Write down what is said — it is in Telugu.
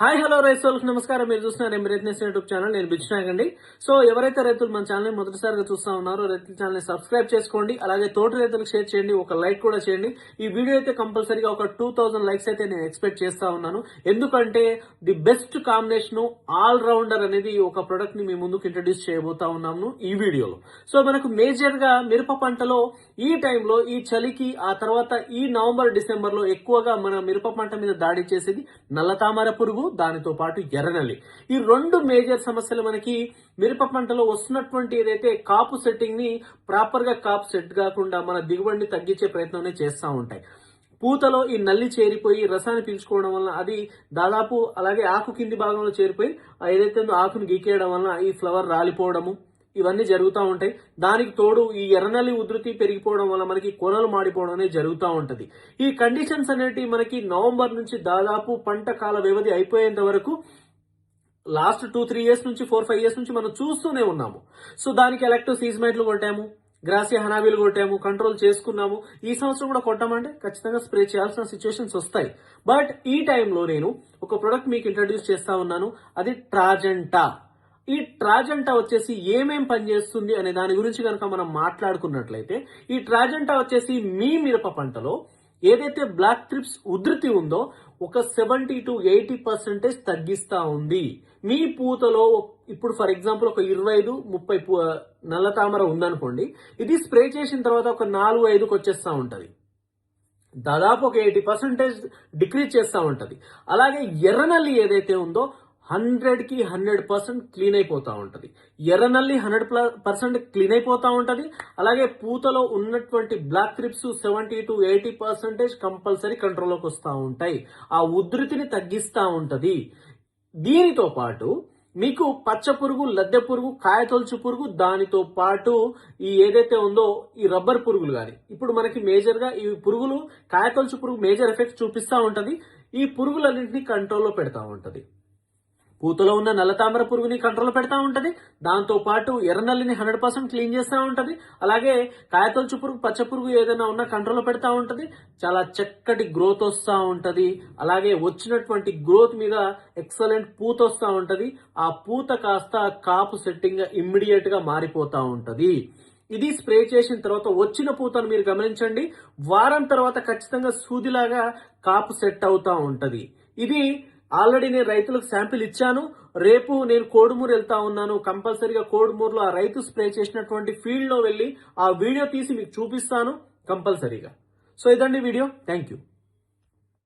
హాయ్ హలో రైతులకు నమస్కారం. మీరు చూస్తున్నారు ఎం రైతు యూట్యూబ్ ఛానల్. నేను బిచ్చినాగ్ అండి సో ఎవరైతే రైతులు మన ఛానల్ మొదటిసారిగా చూస్తా ఉన్నారో రైతుల ఛానల్ సబ్స్క్రైబ్ చేసుకోండి. అలాగే తోటి రైతులకు షేర్ చేయండి. ఒక లైక్ కూడా చేయండి. ఈ వీడియో అయితే కంపల్సరీగా ఒక టూ థౌసండ్ లైక్స్ అయితే నేను ఎక్స్పెక్ట్ చేస్తా ఉన్నాను. ఎందుకంటే the best combination all rounder అనేది ఒక ప్రొడక్ట్ని మీ ముందుకు ఇంట్రడ్యూస్ చేయబోతా ఉన్నాము ఈ వీడియోలో. సో మనకు మేజర్గా మిరప పంటలో ఈ టైంలో ఈ చలికి ఆ తర్వాత ఈ నవంబర్ డిసెంబర్లో ఎక్కువగా మన మిరప పంట మీద దాడి చేసేది నల్ల తామర పురుగు దానితో పాటు ఎర్రనల్లి. ఈ రెండు మేజర్ సమస్యలు మనకి మిరప పంటలో వస్తున్నటువంటి ఏదైతే కాపు సెట్టింగ్ని ప్రాపర్గా కాపు సెట్ కాకుండా మన దిగుబడిని తగ్గించే ప్రయత్నం చేస్తూ ఉంటాయి. పూతలో ఈ నల్లి చేరిపోయి రసాన్ని పీల్చుకోవడం వలన అది దాదాపు అలాగే ఆకు కింది భాగంలో చేరిపోయి ఏదైతే ఆకును గీకేయడం వలన ఈ ఫ్లవర్ రాలిపోవడము ఇవన్నీ జరుగుతూ ఉంటాయి. దానికి తోడు ఈ ఎర్రనల్లి ఉధృతి పెరిగిపోవడం వల్ల మనకి కొనలు మాడిపోవడం అనేది జరుగుతూ ఉంటుంది. ఈ కండిషన్స్ అనేటివి మనకి నవంబర్ నుంచి దాదాపు పంట కాల వ్యవధి అయిపోయేంత వరకు లాస్ట్ టూ త్రీ ఇయర్స్ నుంచి ఫోర్ ఫైవ్ ఇయర్స్ నుంచి మనం చూస్తూనే ఉన్నాము. సో దానికి ఎలక్టివ్ సీజ్మైట్లు కొట్టాము గ్రాసియా హనాబీలు కొట్టాము కంట్రోల్ చేసుకున్నాము. ఈ సంవత్సరం కూడా కొట్టామంటే ఖచ్చితంగా స్ప్రే చేయాల్సిన సిచ్యువేషన్స్ వస్తాయి. బట్ ఈ టైంలో నేను ఒక ప్రొడక్ట్ మీకు ఇంట్రడ్యూస్ చేస్తా ఉన్నాను. అది ట్రాజెంటా ఈ ట్రాజెంటా వచ్చేసి ఏమేం పనిచేస్తుంది అనే దాని గురించి కనుక మనం మాట్లాడుకున్నట్లయితే ఈ ట్రాజెంటా వచ్చేసి మీ మిరప పంటలో ఏదైతే బ్లాక్ ట్రిప్స్ ఉధృతి ఉందో ఒక సెవెంటీ టు ఎయిటీ పర్సెంటేజ్ తగ్గిస్తా ఉంది. మీ పూతలో ఇప్పుడు ఫర్ ఎగ్జాంపుల్ ఒక ఇరవై ఐదు ముప్పై నల్ల తామర ఉందనుకోండి ఇది స్ప్రే చేసిన తర్వాత ఒక నాలుగు ఐదుకి వచ్చేస్తా ఉంటుంది. దాదాపు ఒక ఎయిటీ పర్సెంటేజ్ డిక్రీజ్ చేస్తూ ఉంటుంది. అలాగే ఎర్రనల్లి ఏదైతే ఉందో హండ్రెడ్కి హండ్రెడ్ పర్సెంట్ క్లీన్ అయిపోతూ ఉంటుంది. ఎర్రనల్లి హండ్రెడ్ పర్సెంట్ క్లీన్ అయిపోతూ ఉంటుంది. అలాగే పూతలో ఉన్నటువంటి black thrips seventy to eighty percentage compulsory కంట్రోల్లోకి వస్తూ ఉంటాయి. ఆ ఉధృతిని తగ్గిస్తూ ఉంటుంది. దీనితో పాటు మీకు పచ్చ పురుగు లద్దె పురుగు కాయతొలుచు పురుగు దానితో పాటు ఈ ఏదైతే ఉందో ఈ రబ్బర్ పురుగులు కానీ ఇప్పుడు మనకి మేజర్గా ఈ పురుగులు కాయతొలుచు పురుగు మేజర్ ఎఫెక్ట్ చూపిస్తూ ఉంటుంది. ఈ పురుగులన్నింటినీ కంట్రోల్లో పెడతా ఉంటుంది. పూతలో ఉన్న నల్లతామర పురుగుని కంట్రోల్ పెడతా ఉంటది. దాంతో పాటు ఎర్రనల్లిని హండ్రెడ్ పర్సెంట్ క్లీన్ చేస్తూ ఉంటది. అలాగే కాయతొలుచు పురుగు పచ్చ పురుగు ఏదైనా ఉన్నా కంట్రోల్ పెడతా ఉంటది. చాలా చక్కటి గ్రోత్ వస్తూ ఉంటది. అలాగే వచ్చినటువంటి గ్రోత్ మీద ఎక్సలెంట్ పూత వస్తూ ఉంటది. ఆ పూత కాస్త కాపు సెట్టింగ్ ఇమ్మీడియట్గా మారిపోతా ఉంటది. ఇది స్ప్రే చేసిన తర్వాత వచ్చిన పూతను మీరు గమనించండి. వారం తర్వాత ఖచ్చితంగా సూదిలాగా కాపు సెట్ అవుతా ఉంటది. ఇది ఆల్రెడీ నేను రైతులకు శాంపిల్ ఇచ్చాను. రేపు నేను కోడుమూరు వెళ్తా ఉన్నాను. కంపల్సరీగా కోడుమూరులో ఆ రైతు స్ప్రే చేసినటువంటి ఫీల్డ్లో వెళ్ళి ఆ వీడియో తీసి మీకు చూపిస్తాను కంపల్సరీగా. సో ఇదండి వీడియో. Thank you.